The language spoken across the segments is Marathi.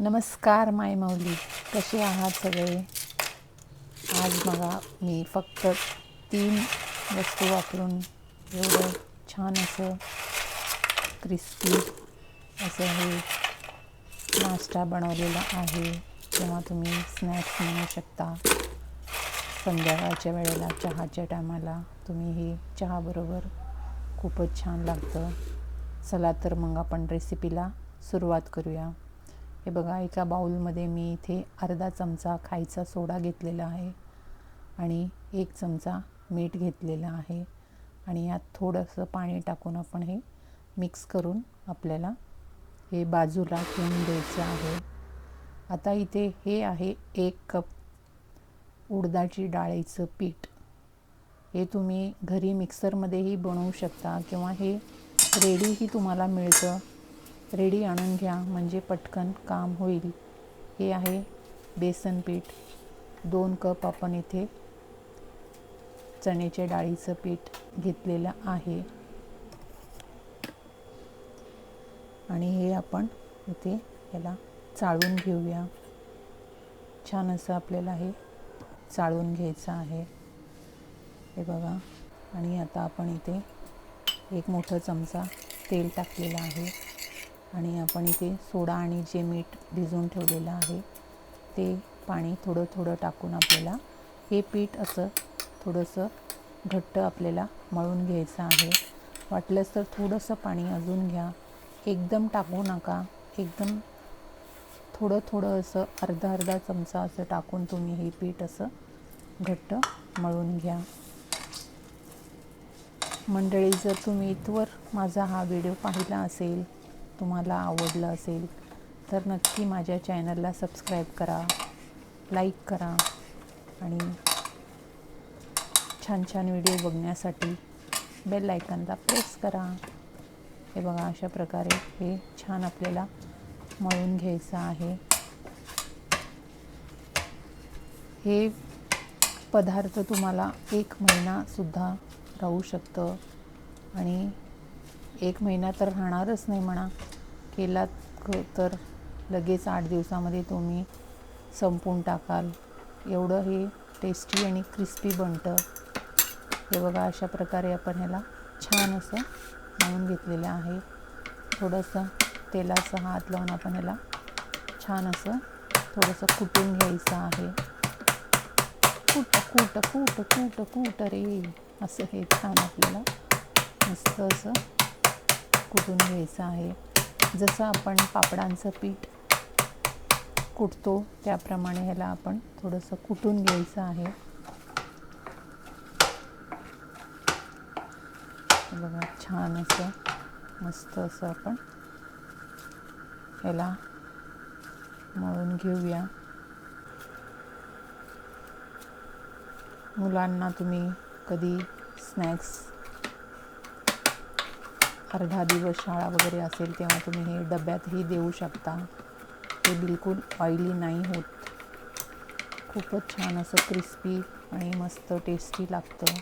नमस्कार माय माऊली कसे आहात सगळे? आज बघा मी फक्त तीन वस्तू वापरून एवढं छान असं क्रिस्पी असं हे नाश्ता बनवलेला आहे. किंवा तुम्ही स्नॅक्स म्हणू शकता. संध्याकाळच्या वेळेला चहाच्या टायमाला तुम्ही हे चहाबरोबर खूपच छान लागतं. चला तर मग आपण रेसिपीला सुरुवात करूया. हे बघा एका बाउलमध्ये मी इथे अर्धा चमचा खायचा सोडा घेतलेला आहे आणि एक चमचा मीठ घेतलेलं आहे आणि यात थोडंसं पाणी टाकून आपण हे मिक्स करून आपल्याला हे बाजूला ठेवून द्यायचं आहे. आता इथे हे आहे एक कप उडदाची डाळीचं पीठ. हे तुम्ही घरी मिक्सरमध्येही बनवू शकता किंवा हे रेडीही तुम्हाला मिळतं. रेडी आणून घ्या म्हणजे पटकन काम होईल. हे आहे बेसन पीठ. दोन कप आपण इथे चण्याच्या डाळीचं पीठ घेतलेलं आहे. आणि हे आपण इथे याला चाळून घेऊया. छान असं आपल्याला हे चाळून घ्यायचं आहे. हे बघा. आणि आता आपण इथे एक मोठं चमचा तेल टाकलेलं आहे. आणि आपण इथे सोडा आणि जे मीठ भिजवून ठेवलेलं आहे ते पाणी थोडं थोडं टाकून आपल्याला हे पीठ असं थोडंसं घट्ट आपल्याला मळून घ्यायचं आहे. वाटलंच तर थोडंसं पाणी अजून घ्या. एकदम टाकू नका. एकदम थोडं थोडं असं अर्धा अर्धा चमचा असं टाकून तुम्ही हे पीठ असं घट्ट मळून घ्या. मंडळी जर तुम्ही इथवर माझा हा व्हिडिओ पाहिला असेल तुम्हाला आवडलं असेल तर नक्की माझ्या चॅनलला सबस्क्राईब करा लाईक करा आणि छान छान व्हिडिओ बघण्यासाठी बेल आयकनला प्रेस करा. हे बघा अशा प्रकारे हे छान आपल्याला मळून घ्यायचं आहे. हे पदार्थ तुम्हाला एक महिनासुद्धा राहू शकतं आणि एक महिना तर राहणारच नाही म्हणा. केलात तर लगेच आठ दिवसामध्ये तुम्ही संपवून टाकाल. एवढं हे टेस्टी आणि क्रिस्पी बनतं. हे बघा अशा प्रकारे आपण ह्याला छान असं मळून घेतलेलं आहे. थोडंसं तेलाचा हात लावून आपण ह्याला छान असं थोडंसं कुटून घ्यायचं आहे. कुट कुट कुट कुट कुट रे. असं हे छान आपल्याला मस्त असं कुटून घ्यायचं आहे? जसं आपण पापडांचं पीठ कुटतो त्याप्रमाणे ह्याला आपण थोडंसं कुटून घ्यायचं आहे. बघा छान असं मस्त असं आपण ह्याला मळून घेऊया. मुलांना तुम्ही कधी स्नॅक्स अर्धा दिवस शाळा वगैरे असेल तेव्हा तुम्ही हे डब्यातही देऊ शकता. ते बिलकुल ऑइली नाही होत. खूपच छान असं क्रिस्पी आणि मस्त टेस्टी लागतं.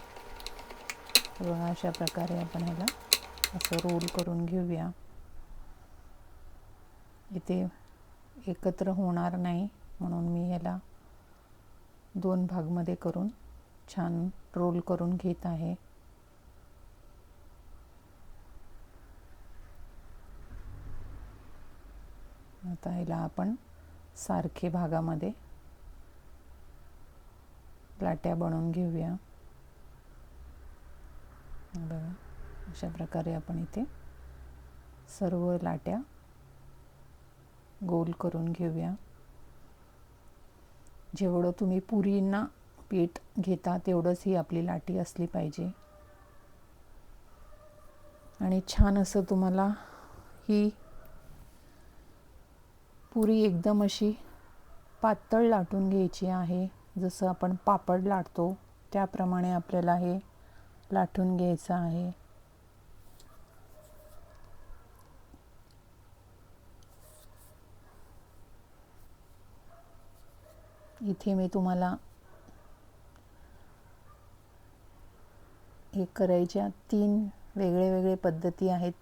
बघा अशा प्रकारे आपण ह्याला असं रोल करून घेऊया. इथे एकत्र होणार नाही म्हणून मी ह्याला दोन भागमध्ये करून छान रोल करून घेत आहे. आता ह्याला आपण सारखे भागामध्ये लाट्या बनवून घेऊया. बघा अशा प्रकारे आपण इथे सर्व लाट्या गोल करून घेऊया. जेवढं तुम्ही पुरींना पीठ घेता तेवढंच ही आपली लाटी असली पाहिजे. आणि छान असं तुम्हाला ही पुरी एकदम अशी पातळ लाटून घ्यायची आहे. जसं आपण पापड लाटतो त्याप्रमाणे आपल्याला हे लाटून घ्यायचं आहे. इथे मी तुम्हाला हे करायच्या तीन वेगळे वेगळे पद्धती आहेत.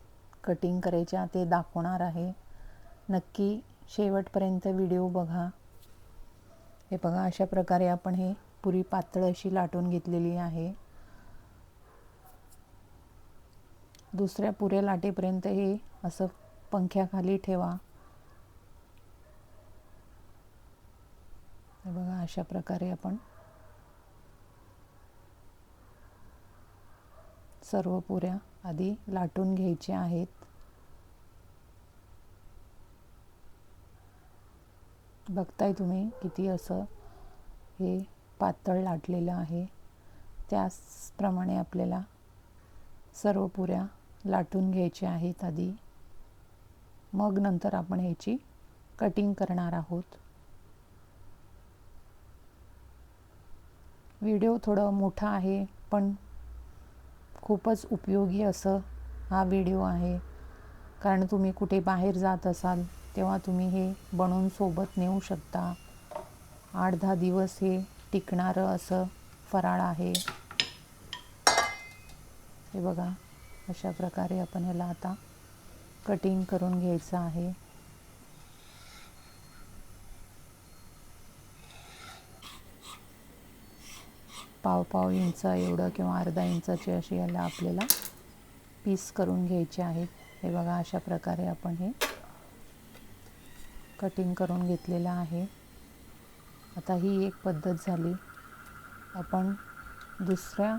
कटिंग करायच्या ते दाखवणार आहे. नक्की शेवटपर्यंत व्हिडिओ बघा. हे बघा अशा प्रकारे आपण हे पुरी पातळ अशी लाटून घेतलेली आहे. दुसऱ्या पुऱ्या लाटेपर्यंत हे असं पंख्याखाली ठेवा. हे बघा अशा प्रकारे आपण सर्व पुऱ्या आधी लाटून घ्यायच्या आहेत. बघताय तुम्ही किती असं हे पातळ लाटलेलं आहे. त्याचप्रमाणे आपल्याला सर्व पुऱ्या लाटून घ्यायच्या आहेत आधी. मग नंतर आपण ह्याची कटिंग करणार आहोत. व्हिडिओ थोडं मोठा आहे पण खूपच उपयोगी असं हा व्हिडिओ आहे. कारण तुम्ही कुठे बाहेर जात असाल तेव्हा तुम्ही हे बनवून सोबत नेऊ शकता. आठ दहा दिवस हे टिकणारं असं फराळ आहे. हे बघा अशा प्रकारे आपण ह्याला आता कटिंग करून घ्यायचं आहे. पाव पाव इंच एवढं किंवा अर्धा इंचाची अशी याला आपल्याला पीस करून घ्यायचे आहेत. हे बघा अशा प्रकारे आपण हे कटिंग करून घेतलेलं आहे. आता ही एक पद्धत झाली. आपण दुसऱ्या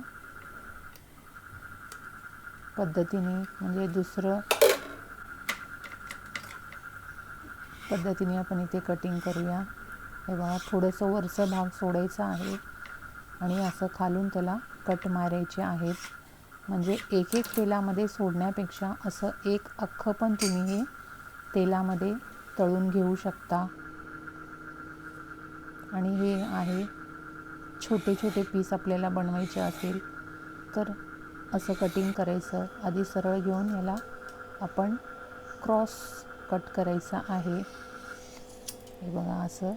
पद्धतीने म्हणजे दुसरं पद्धतीने आपण इथे कटिंग करूया. हे बघा थोडंसं वरचा भाग सोडायचा आहे आणि असं खालून त्याला कट मारायचे आहेत. म्हणजे एक एक तेलामध्ये सोडण्यापेक्षा असं एक अख्खं पण तुम्ही हे तेलामध्ये तळून घेऊ शकता. आणि हे आहे छोटे छोटे पीस आपल्याला बनवायचे असेल तर असं कटिंग करायचं. आधी सरळ घेऊन याला आपण क्रॉस कट करायचा आहे. हे बघा असं.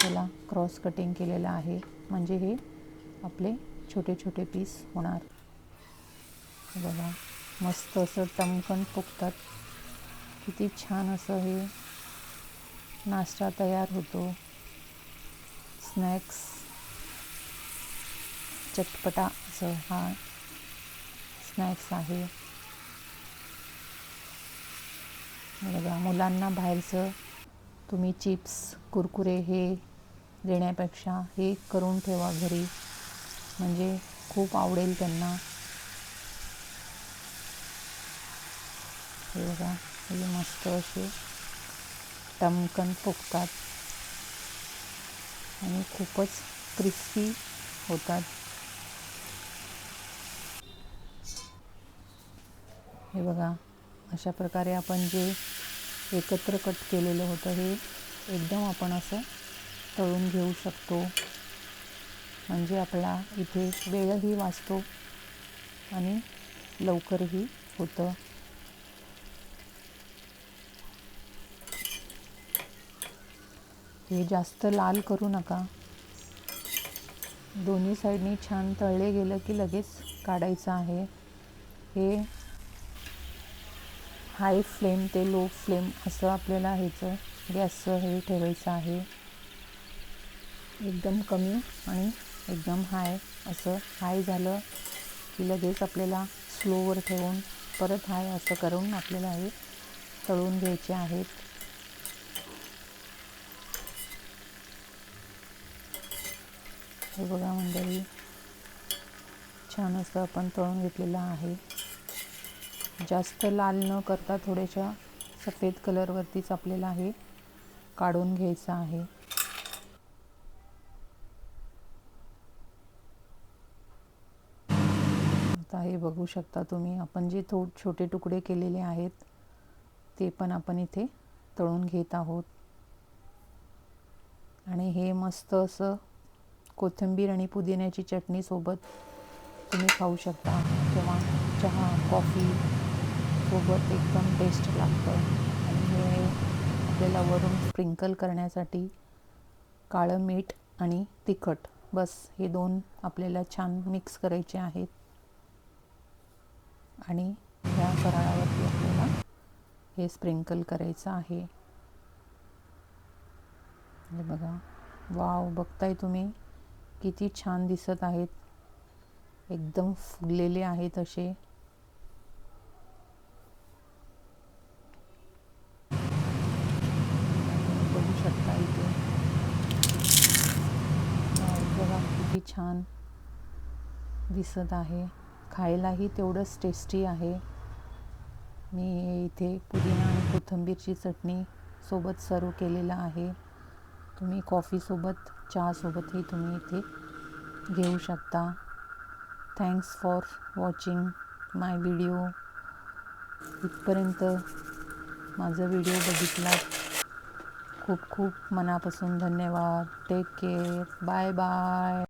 त्याला क्रॉस कटिंग केलेलं आहे. म्हणजे हे आपले छोटे छोटे पीस होणार. बघा. मस्त असं टमकन फुगतात. किती छान असं हे नाश्ता तयार होतो. स्नॅक्स चटपटा असं हा स्नॅक्स आहे. बघा मुलांना बाहेरचं तुम्ही चिप्स कुरकुरे हे देण्यापेक्षा हे करून ठेवा घरी. म्हणजे खूप आवडेल त्यांना. हे बघा. हे मस्त असे टमकन फुगतात. आणि खूपच क्रिस्पी होतात. हे बघा अशा प्रकारे आपण जे एकत्र कट केलेलं होतं हे एकदम आपण असं तळून घेऊ शकतो. म्हणजे आपला इथे वेळही वाचतो आणि लवकरही होतं. हे जास्त लाल करू नका. दोन्ही साईडनी छान तळले गेलं की लगेच काढायचं आहे. हे हाय फ्लेम ते लो फ्लेम असं आपल्याला ह्याचं गॅसचं हे ठेवायचं आहे. एकदम कमी आणि एकदम हाय असं हाय झालं की लगेच आपल्याला स्लोवर ठेवून परत हाय असं करून आपल्याला हे तळून घ्यायचे आहेत. हे बघा मंडळी. छान असं आपण तळून घेतलेलं आहे. जास्त लाल न करता थोड्याशा सफेद कलरवरतीच आपल्याला हे काढून घ्यायचं आहे. आता हे बघू शकता तुम्ही. आपण जे थो छोटे तुकडे केलेले आहेत ते पण आपण इथे तळून घेत आहोत. आणि हे मस्त असं कोथिंबीर आणि पुदिन्याची चटणीसोबत तुम्ही खाऊ शकता. किंवा चहा कॉफी सोबत एकदम टेस्ट लागतं. आणि हे आपल्याला वरून स्प्रिंकल करण्यासाठी काळं मीठ आणि तिखट बस हे दोन आपल्याला छान मिक्स करायचे आहेत. आणि ह्या फराळावरती आपल्याला हे स्प्रिंकल करायचं आहे. हे बघा. वाव बघताय तुम्ही? किती छान दिसत आहेत. एकदम फुगलेले आहेत असे. बघू शकता इथे. बघा किती छान दिसत आहे. खायलाही तेवढंच टेस्टी आहे. मी इथे पुदिना आणि कोथिंबीरची चटणी सोबत सर्व केलेला आहे. तुम्ही कॉफीसोबत चहासोबतही तुम्ही इथे घेऊ शकता. Thanks for watching my video इथपर्यंत माझा व्हिडिओ बघितला. खूप खूप मनापासून धन्यवाद. Take care bye bye